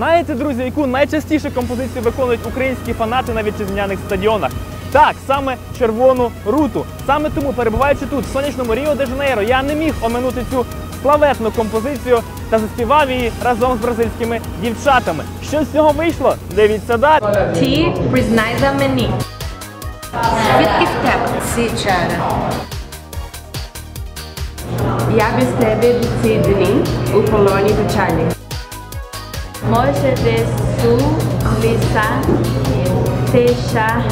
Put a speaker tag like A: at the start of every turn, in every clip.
A: Знаєте, друзі, яку найчастіше композицію виконують українські фанати на вітчизняних стадіонах? Так, саме червону руту. Саме тому, перебуваючи тут, в сонячному Ріо де Жанейро, я не міг оминути цю славетну композицію та заспівав її разом з бразильськими дівчатами. Що з цього вийшло? Дивіться далі.
B: Ти признайся мені. Звідки в тебе ці чари? Я без тебе ці дні у полоні печалі. Mostra de sulizar, deixar,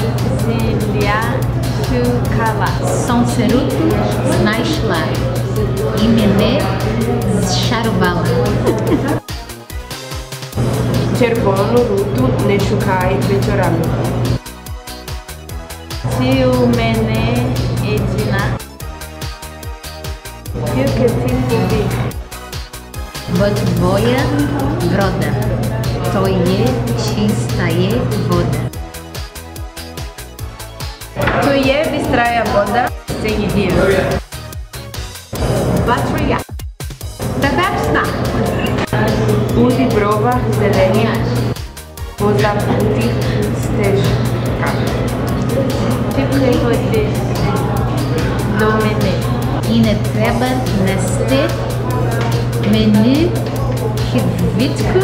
B: zilhar, chucalar. São
C: Seruto, Naishlar, Imene, Charuvala. Cervono,
B: Ruto, Neshukai, Tio Ciumene, Edina. Viu que cinco bica. Тільки ти тобі.
C: Бо твоя врода, то є чистає вода.
B: То є бістрая вода, це єдина. Батрія.
C: Табачна.
B: У дібровах зелені, позабутих стежках. Ти приходиш до мене.
C: І не треба нести мені квітку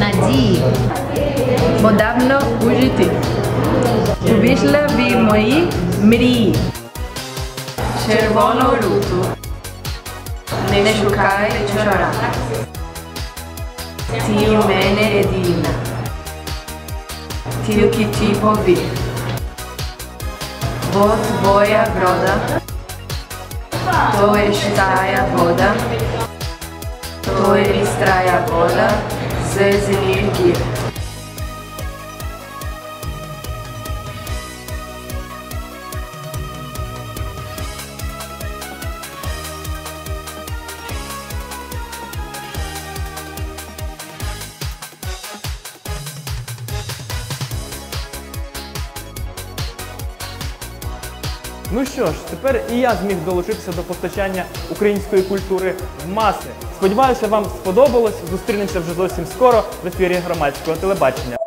C: надії.
B: Бо давно у житті. Увійшла в мої мрії. Червону руту. Не шукай вечора. Ти у мене єдина. Тільки ти повір. Бо твоя врода, то є чистая вода, Então, Noemi extrai a bola, Zezinir guia.
A: Ну що ж, тепер і я зміг долучитися до постачання української культури в маси. Сподіваюся, вам сподобалось. Зустрінемося вже зовсім скоро в ефірі громадського телебачення.